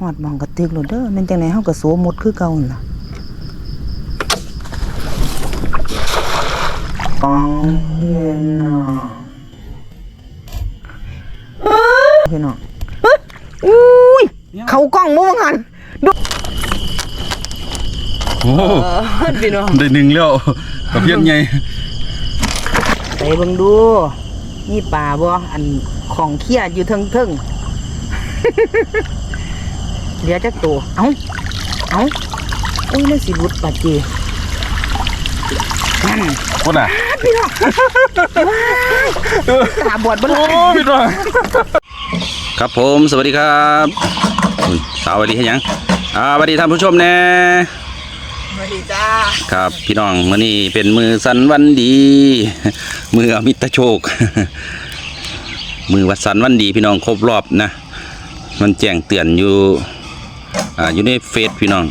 ฮอดหมองกระติกโลดเด้อแม่นจังไดเฮาก็โสหมดคือเก่านั่นล่ะปังเย็นน่ะพี่น้องอุ้ย เขากล้องบ่ว่างั้นโอ้พี่น้องได้หนึ่งแล้วกระเพียนไงไปเบิ่งดูนี่ป่าบ่อันของเคียอยู่เทิงๆ เดี๋ยวจักตัว เอ้าเอ้าโอ้ยมันสิรุดป่าเจนั่นคนอะพี่น้องตาบอดบ่ล่ะโอ้พี่น้องครับผมสวัสดีครับอุ้ยสาวสวัสดีให้ยังอ่าสวัสดีท่านผู้ชมแน่สวัสดีจ้าครับพี่น้องมื้อนี้เป็นมือสันวันดีมืออมิตรโชค มือวัดสันวันดีพี่น้องครบรอบนะ มันแจ้งเตือนอยู่ อ่าอยู่ในเฟซพี่น้อง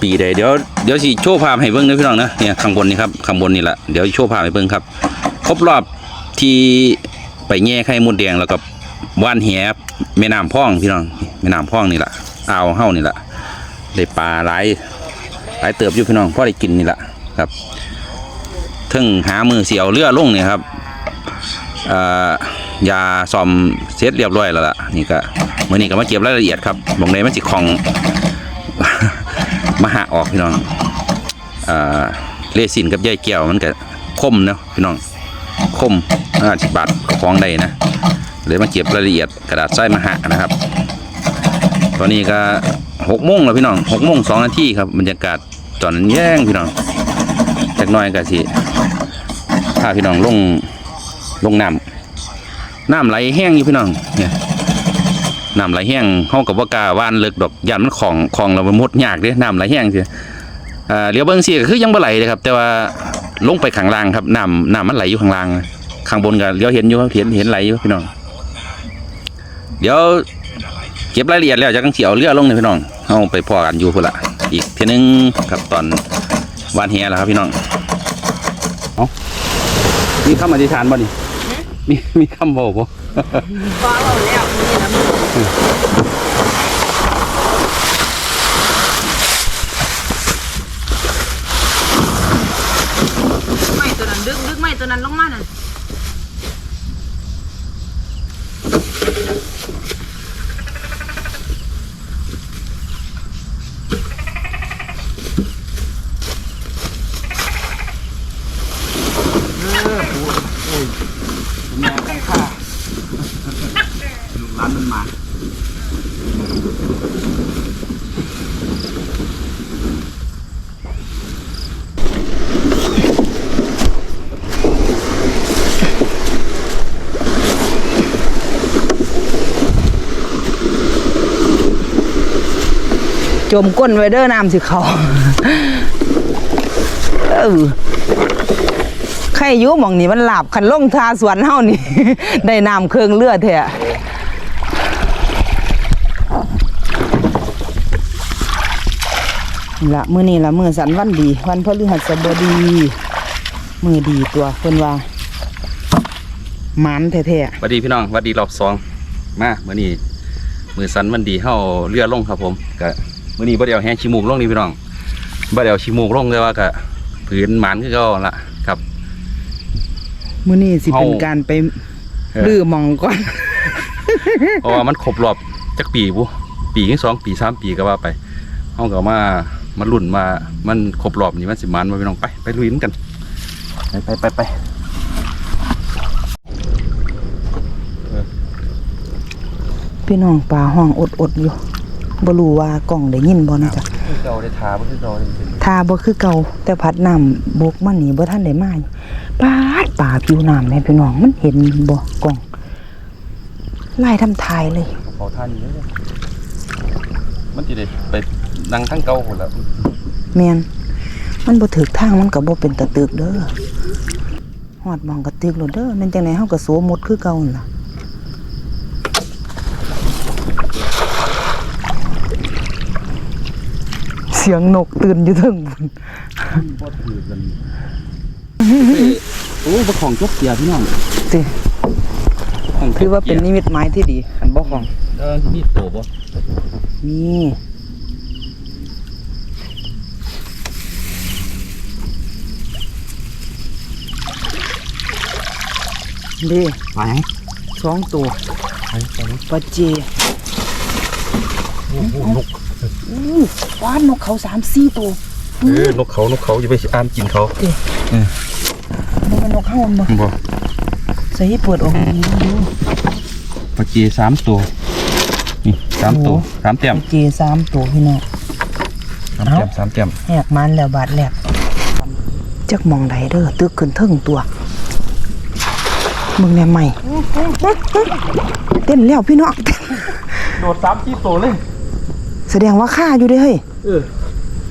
ปีใดเดี๋ยวเดี๋ยวสิโชว์ภาพให้เบิ่งนะพี่น้องนะเนี่ยข้างบนนี่ครับข้างบนนี่แหละเดี๋ยวโชว์ภาพให้เบิ่งครับ ครบรอบที่ไปแง่ไข่มดแดงแล้วก็ว่านแหแม่น้ำพ่องพี่น้องแม่น้ำพ่องนี่แหละอ่าวเฮ้านี่แหละได้ปลาหลายหลายเติบอยู่พี่น้องพ่อได้กินนี่แหละครับถึงหามือเสียวเรือลงเนี่ยครับอ่อยาซอมเสร็จเรียบร้อยแล้วล่ะนี่ก็ มื่อนี้ก็มาเก็บรายละเอียดครับบงในมันสิของมาหาออกพี่น้องเลสินกับใยแก้วมันก็คมเนาะพี่น้องคมอาสิบบาทของใดนะเลยมาเก็บรายละเอียดกระดาษทรายมาหะนะครับ ตอนนี้ก็หกโมงแล้วพี่น้องหกโมงสองนาทีครับบรรยากาศตอนนั้นแย่งพี่น้องจากน้อยก็สิพาพี่น้องลงลงน้ำน้ำไหลแห้งอยู่พี่น้องเนี่ย น้ำไหลแห้งห้องกับว่ากาว่านเลิกดอกยันมันของของเรามันมดยากเด้น้ำไหลแห้งสิอ่าเลี้ยวเบิ้งสิก็คือยังบ่ไหลเลยครับ แต่ว่าลงไปข้างล่างครับน้ำน้ำมันไหลอยู่ข้างล่างข้างบนก็เลี้ยวเห็นอยู่ครับเห็นเห็นไหลอยู่พี่น้องเดี๋ยวเก็บรายละเอียดแล้วจะกังเสียวเรือลงเลยพี่น้องเอาไปพอกันอยู่พุ่นละอีกเทีนึงครับตอนวานเฮียแล้วครับพี่น้องเอามีคำอธิษฐานบ่นี่มีมีคำบอกบ่ ฟ้าเราแล้วนี่นะมึงไม่ตัวนั้นดึกดึกไม่ตัวนั้นลงมาน่ะ แม่กันค่ะร้านมันมา จมก้นไว้เด้อน้ำสิเขาเออใครยุหมองนี่มันหลับคันล่งทาสวนเฮานี่ ได้น้ำเครื่องเลือดแท้ละมือนี้ละมือสันวันดี วันพฤหัสบดี มือดีตัวเพิ่นว่ามันแท้สวัสดีพี่น้องวัสดีรอบสองมาเมื่อนี้มือสันวันดีเฮาเรือลงครับผมก็ มื่อนี้บ่ได้เอาแฮชิมูกลงนี่พี่น้องบ่ได้เอาชิมูกลงเลยว่าก็ผืนหมันคือเก็ละครับๆมื้อนี้สิเป็นเฮาการไปเออลื้อหมองก่อนเพราะว่ามันครบรอบจักปีบุปีที่สองปีสามปีก็ว่าไปเฮาก็มามาลุ่นมา มันครบรอบนี่มันสิมันมาพี่น้องไปไปลุยมันกันไปไปไปไปพี่น้องป่าห้องอดอดๆอยู่ บ่รู้ว่ากล้องได้ยินบ่นะจ๊ะคือเก่าได้ทาบ่คือเก่าได้เป็นทาบ่คือเก่าแต่พัดน้ำบกมานี่บ่ทันได้มาอยู่ปาดป่าผิวน้ำแม่พี่น้องมันเห็นบ่กล้องไล่ทำทายเลยเขาท่านอยู่เด้อมันสิได้ไปนั่งทั้งเก่าพุ่นแล้วแม่นมันบ่ถึกทางมันก็บ่เป็นตะตึกเด้อฮอดหมองกระตึกโลดเด้อแม่นจังไดเฮาก็โสหมดคือเก่านั่นล่ะ เสียงนกตื่นอยู่เทิงบุญบ่ถือกันโอ้บ่ของจกเสียพี่น้องสิถือว่าเป็นนิมิตหมายที่ดีอันบ่ของเออมีโตบ่นี่ดีปลาหยังสองตัว ไปไปปลาเจโอ้โหนก อู้ว้านนกเขาสามสี่ตัวเออนกเขานกเขาอย่าไปอ่านกินเขามันเป็นนกเข้ามันบ่บ่ใส่ให้เปิดออกดีๆดูปลาจีสามตัวนี่สามตัวสามเต็มปลาเจสามตัวพี่น้องสามเต็มสามเต็มแหกมันแล้วบาดแหลกจักมองใดเด้อตึกขึ้นเทิงตัวมึงแน่ใหม่เต้นแล้วพี่น้องโดดสามสี่ตัวเลย แสดงว่าฆ่าอยู่เด้เฮ้ยเออ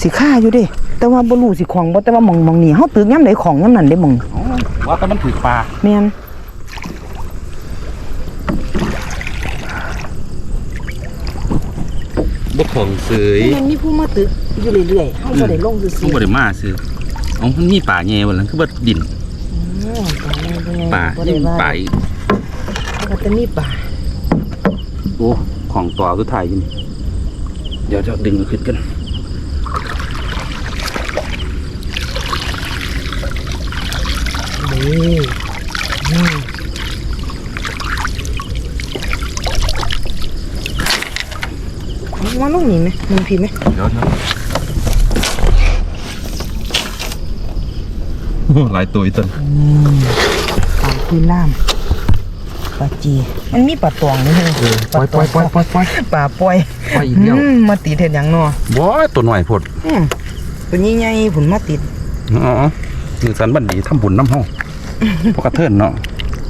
สิฆ่าอยู่เด้ แต่ว่าบ่รู้สิของบ่แต่ว่ามองมองนี่เฮาตึกยามใดของยามนั้นเด้มองว่าแต่มันถือปลาแม่นบ่ของเสยมันมีผู้มาตึกอยู่เรื่อยๆเฮาบ่ได้ลงซื่มันบ่ได้มาซื้ออ๋อมันมีป่าแง่บ่ล่ะคือบ่ดินๆป่าบ่ยิ่ได้งว่าป่าอีกก็จะมีป่าโอ้ของต่อสุดท้ายอยู่นี่เดี๋ยวจะดึงขึ้นกันนี่นี่เอามาลงนี่ไหมมึงพี่ไหมเดี๋ยวหลายตัวอีกต้นปลาคุยล่ามป ลาจีมันมีปลาตองนี่เฮ้ยปล่อยปล่อยปล่อยปล่อยปล่อยปลาปล่อยปล่อยอีกแล้วอืมมาติดเห็ดหยังเนาะบ่ตัวหน่อยพดอืมตัวใหญ่ๆผุนมาติดอ๋อหนึ่งสันบันดีทำบุญน้ำห้องพวกกระเทินเนาะ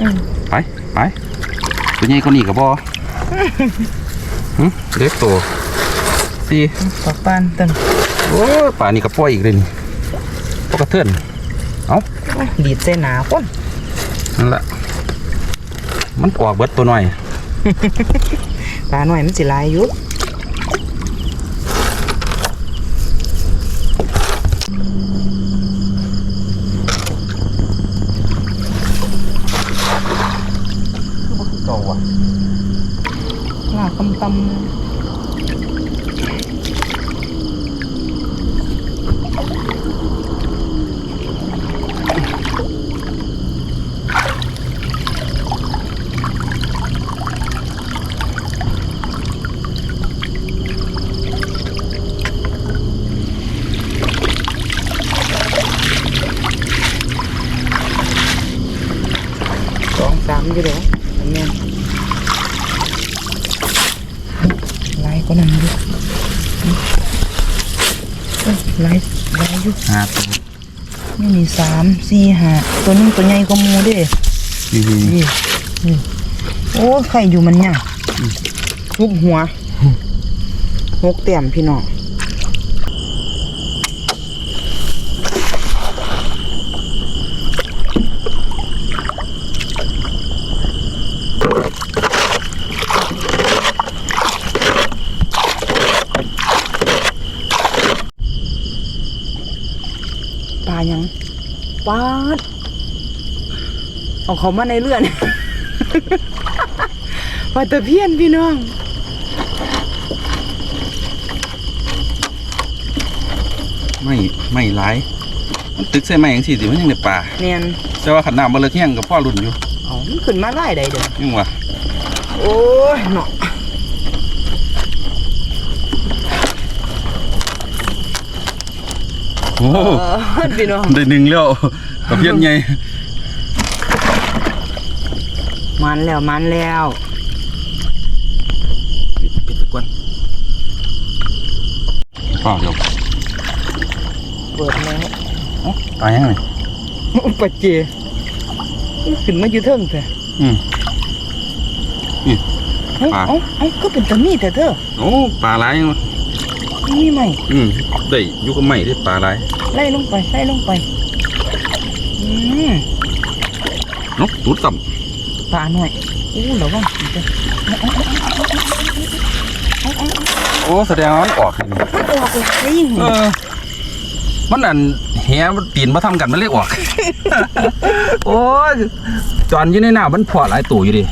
อืมไปไปตัวใหญ่กว่านี้กับบ่หึเล็กตัวสี่ปลาปานตันโอ้ยป่านี่กับปล่อยอีกเลยนี่พวกกระเทินโอ้ยดีดใส่หนาคนนั่นแหละ มันออกเบิดตัวหน่อย ปลาหน่อยมันสิหลายอยู่เก่าว่ะหน้าตำตำ สองสามอยู่เดี๋ยวอันเนี้ยลายก็นั่นอยู่เอ้ยลายลายอยู่ห้าตัวนี่นี่สามสี่ห้าตัวนึงตัวใหญ่ก็มูเด้นี่นี่นี่โอ้ไข่อยู่มันเนี่ยทุบหัวหกเต็มพี่น้อง ยังปลาดเอาเขามาในเรือน ปลาตะเพียนพี่น้องไม่ไม่หลายมันตึกใส่ไม้อย่างสี่สิมันยังได้ป่าเนียนแต่ว่าขันน้ำมันเลยเที่ยงกับพ่อรุ่นอยู่ เอามันขึ้นมาไล่ใดเด้อยังวะโอ้ยเนาะ โอ้เออพี่น้องได้หนึ่งแล้วตะเพียนใหญ่มันแล้วมันแล้วปิดปิดตะกวนเปล่าเดี๋ยวเปิดแล้วเอ้าตายยังไงปะเจขึ้นมาอยู่เทิงเถอะอืมเอ้าปลาเอ้าเอ้าก็เป็นตะมีแต่เธอโอ้ปลาหลายยังวะมีไหมอืมได้อยู่กับไม้ได้ปลาหลายไล่ลงไปไล่ลงไป อืมนกตูดต่ปลาหน่อยอู้ระวังเด้อำโอ้แสดงว่ามันออกนี่มันออกเลยไอ้หัเอวอมันอันแหมันตีนมาทำกันมันเลยออก โอ้ยจอนอยู่ในหน้ามันพอหลายตัวอยู่ดิ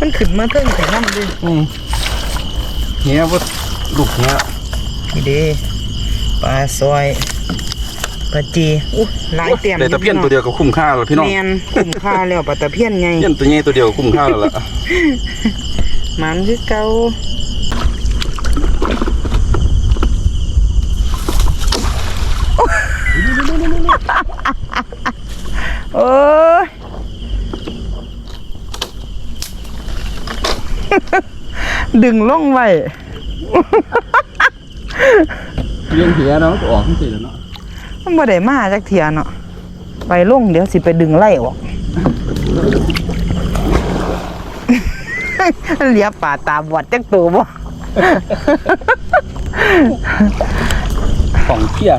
มันขึ้นมาเทิงแต่น้ำด้วยอืมเนี้ยว่า ลูกเนี้ยนี่เด้ปลาซอยปลาจีอู้หลายเต็มได้ตะเพียนตัวเดียวก็คุ้มค่าแล้วพี่น้องแมนคุ้มค่าแล้วปลาตะเพียนไงเพียนตัวนี้ตัวเดียวก็คุ้มค่าแล้วล่ะมันคือเก่าโอ้ยดึงลงไว้ เลี้ยงเหียเนาะก็ออกทั้งสี่แล้วเนาะมันบ่ได้มาจักเทียเนาะไปลงเดี๋ยวสิไปดึงไล่ออกเหลียป่าตาบอดจักตัวบ่ของเพี้ย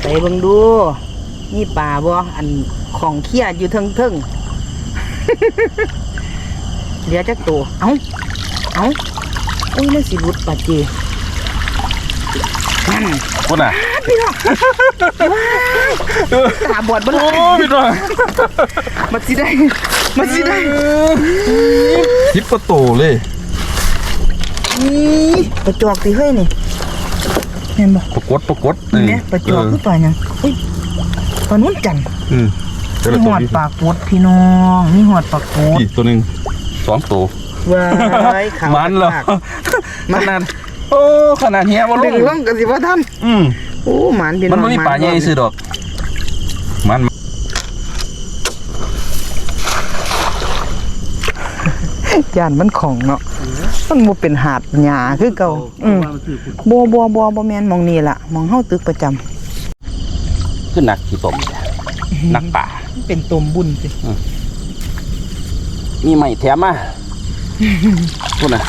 ไปเบิ่งดู นี่ป่าบ่อันของเคียอยู่เทิงๆ เหลียจักตัว เอ้าเอ้าโอ้ยมันสิรุดป่าเจนั่นคนอะตาบอดบ่ล่ะโอ้พี่น้องมันสิได้มันสิได้ทิปก็โตเลยนี่ปลาจอกสิเฮ้ยนี่เห็นบ่ปรากฏปรากฏนี่แหละปลาจอกคือปลาหยังอุ้ยปลานุ่นจันทร์อืมเดี๋ยวมีเราหตัวอดนี้ปลากดพี่น้องมีหอดปลากดพี่ตัวหนึ่ง สองตัวว้ายขาวมันเหรอปากขนาดโอ้ขนาดเฮียว่าลดึงงลงกันสิว่าท่านอืมโอ้หมันพี่น้มัอนงไม่มีป่าใหญ่ซื้อดอก มันย่านมันของเนาะมันบ่เป็นหาดหญ้าคือเก่าอืมบัวบัวบัวบ่แม่นหมองนี่ล่ะหมองเฮาตึกประจำขึ้นหนักขี่ตมหนักป่า เป็นตมบุญสิ มีใหม่แถมมาพูดนะ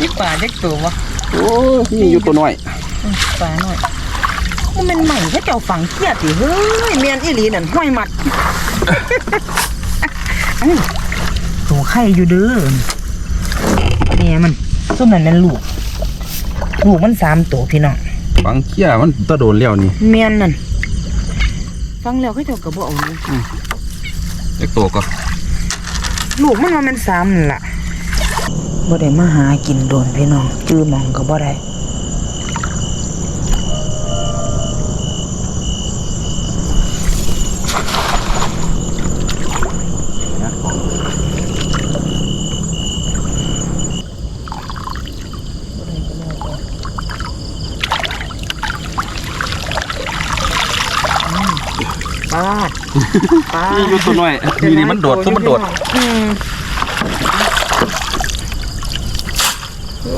นี่ปลาเด็กตัววะโอ้มีอยู่ตัวน้อยปลาหน่อยมันเป็นใหม่เขาเจ้าฝังเครียดสิเฮ้ยเมียนอีหลีนั่นห้อยมัดอื้อตัวไข่อยู่เด้อเนี่ยมันส้มนั่นแม่นลูกลูกมันสามตัวพี่น้องฟังเขี้ยมันตะโดนแล้วนี่เมียนนั่นฟังแล้วเขาเจ้าก็บ่เอาเลย เล็กตัวก็ลูกมันว่ามันสามนั่นล่ะบ่ได้มาหากินโดนพี่น้องจื้อหมองก็บ่ได้ ปาดปาดมีอยู่ตัวน้อยนี่นี่มันโดดตัวมันโดดอืมเอ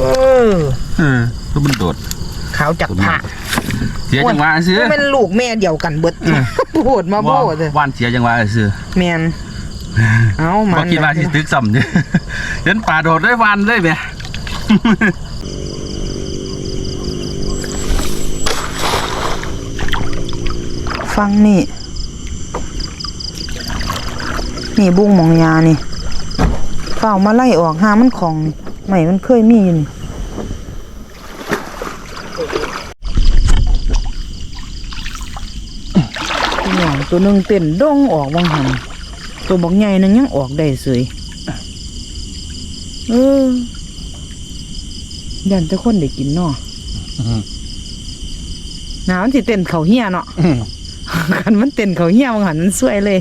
อเออตัวมันโดดขาวจากผักเสียจังหวะซื้อเป็นลูกแม่เดียวกันเบิดโบดมาโบดเลยว่านเสียจังหวะซื้อแมนเอามับ่นคิดว่าสิตึกซ้ำเนี่ยเห็นป่าโดดได้วานเลยแหมฟังนี่ นี่บุ้งหมองยานี่เฝ้ามาไล่ออกหามันของนี่ไม่มันเคยมีอยู่นี่ตัวหน่อยตัวหนึ่งเต้นดงออกบางหันตัวบอกใหญ่นึงยังออกได้เสยเออยันแต่คนได้กินเนาะหนามันสิเต้นเขาเฮียเนาะคันมันเต้นเขาเฮียบางหันมันสวยเลย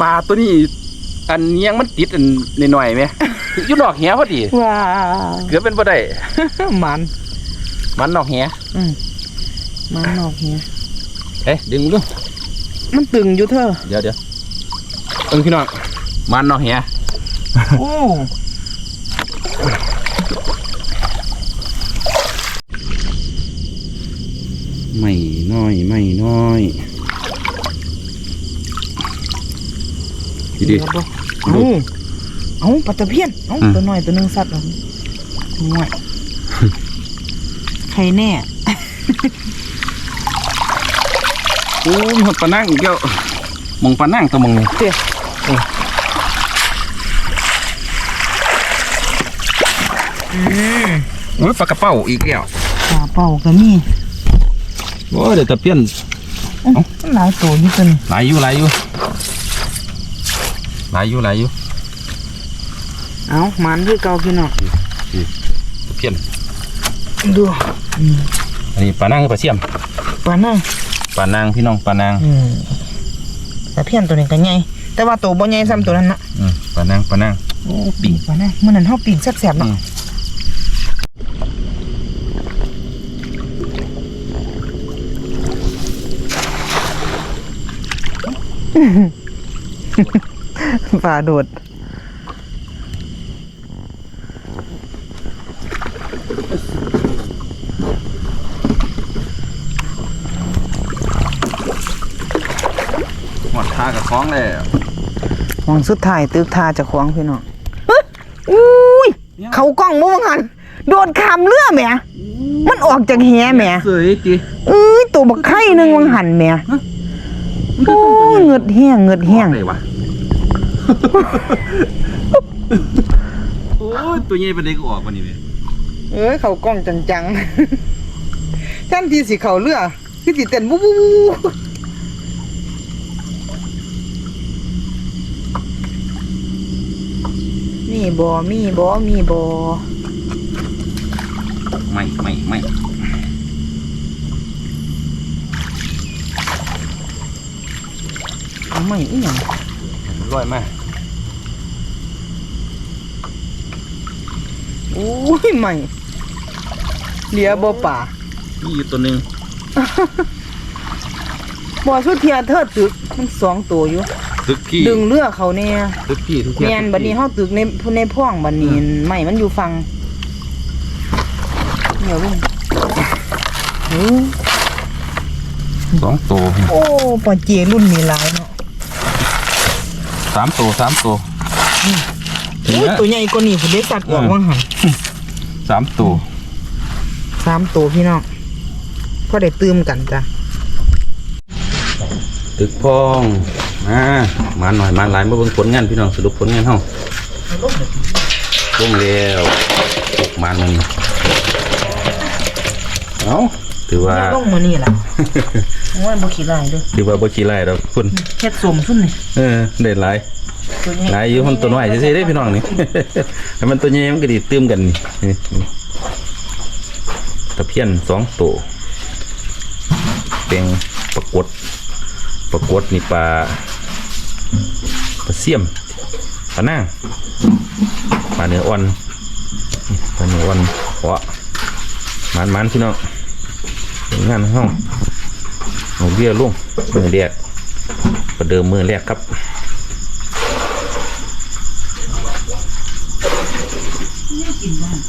ปลาตัวนี้อันเนี้ยงมันติดอันหน่อยๆไหมอยู่นอกเหียพอดีว้าวเกือบเป็นบ่ได้มันมันนอกเหียอืมมันนอกเฮียเอ๊ะดึงดูมันตึงอยู่เธอเดี๋ยวเดี๋ยวเอิงพี่น้องมันนอกเหียโอ้ไม่น้อยไม่น้อย ดีดีเดี๋ยวบ่เอาเอาปลาตะเพียนเอาอืมตัวน้อยตัวหนึงสัตว์เอาห่วยใครแน่โอ้ยปลานั่งอีกแล้วมองปลานั่งตัวมองนี่เตี้ยโอ้ยปลากระเป๋าอีกแล้วปลาเป่าก็มีโอ้ยเดี๋ยวตะเพียนเอ้าหลายตัวอยู่ตัวนี้หลายอยู่หลายอยู่ หลายอยู่หลายอยู่เอาหมันคือเก่าพี่น้องเพี้ยนดูอันนี้ปลานางกับปลาเสี่ยมปลานั่งปลานางพี่น้องปลานางอืมแต่เพี้ยนตัวนี้ก็ใหญ่แต่ว่าตัวบ่ใหญ่ซ้ำตัวนั้นเนาะอืมปลานางปลานางโอ้ปีกปลานั่งมื้อนั้นเฮาปีกแซ่บๆเนาะอืม ปลาโดดหมดท่ากับคล้องแล้วหวังสุดท้ายตึกทาเจะขวางพี่น้องเฮ้ยอุ้ยเขากล้องบ่ว่างั้นโดดขามเรือแหมมันออกจากแหแหมสวยจีเอ้ยตัวบักไข่หนึงวังหันแหมโอ้ยเงึดแห้งเงึดแห้ง เลยวะ โอ้ยตัวใหญ่เป็นเด็กออกวันนี้เลยเอ้ยเขากล้องจังๆแท่นที่สิเขาเรือคือสิเต้นบูบูบูมีบ่มีบ่มีบ่ไม่ไม่ไม่เอาไม่อีหยังร้อยมาก โอ้ยไม่เหลียบ่ป่ามีอยู่ตัวหนึ่งบ่สุดเทียเธอตึกมันสองตัวอยู่ ตึกพี่ดึงเรือเขาเนี่ยตึกพี่ทุกที่แม่นบัดนี้เฮาตึกในในพ่องบัดนี้ไม่มันอยู่ฟังเดี๋ยวลุงโอ้สองตัวโอ้ปอเจรุ่นนี้หลายเนาะสามตัวสามตัวถึง อุ้ยแล้วตัวใหญ่กว่านี้พุ่นได้สัตว์ออกอืมว่างหันสามตัวสามตัวพี่น้องก็ได้ตื่มกันจ้ะตึกพองมามาหน่อยมาหลายมาเบิ่งผลงานพี่น้องสรุปผลงานเฮาลงแล้วตกมันมันเอาถือว่าลงมื้อนี้ล่ะโอ้ยบ่ขี้ลายเด้อถือว่าบ่ขี้ไล่ดอกคุณเฮ็ดสมซุ่มนี่เออได้หลายตัวใหญ่หลายอยู่คนตัวน้อยซื่อๆเด้พี่น้องนี่ ให้มันตัวใหญ่มันก็ดีตื้มกันนี่นี่นี่ตะเพียนสองตัวเป็นปรากฏปรากฏนี่ปลาปลาเสี่ยมปลานางปลาเนื้ออ่อนนี่ปลาเนื้ออ่อนเพาะมันมันๆพี่น้องงานห้องเอาเบี้ยลุงมือแรกประเดิมมือแรกครับ ม